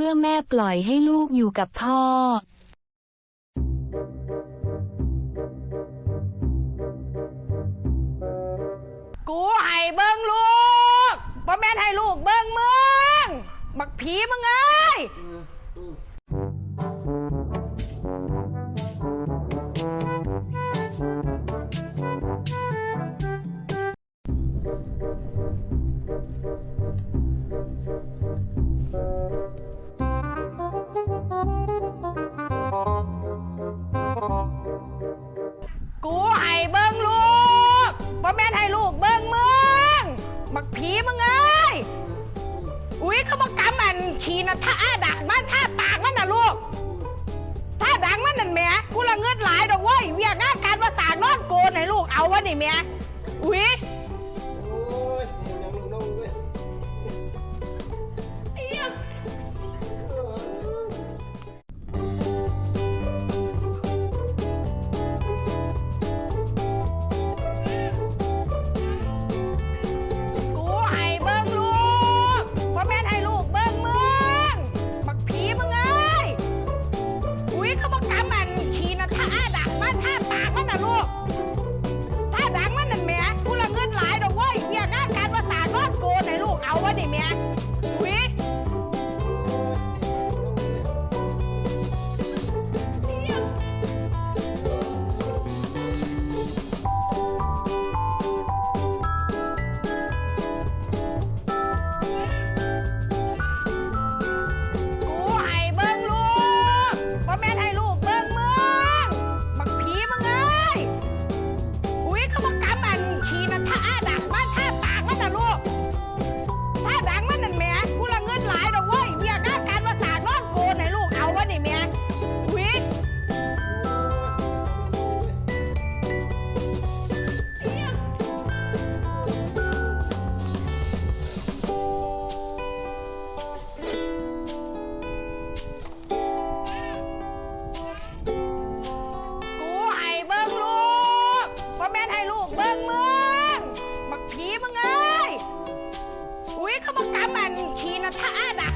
มื่อแม่ปล่อยให้ลูกอยู่กับพ่อ กูให้เบิ้งลูกบ่แม่นให้ลูกเบิ้งมึง บักผีมึงเอ้ยกู ลูกเบิ้งมึง บักผีมึงเอ้ย อุ้ยเขาบอกกำมันขี่นะท่าดักมันท่าปากมันนะลูกท่าดังมันนั่นแหม่กูละเงินหลายดอกเว้ยเวียกงานการภาษาทนอนโกนให้ลูกเอาวะนี่แหม่อุ้ย รื่องมึง บักผีมึงเอ้ย อุ้ยเขาบอกกาบันขีนะท่าดัก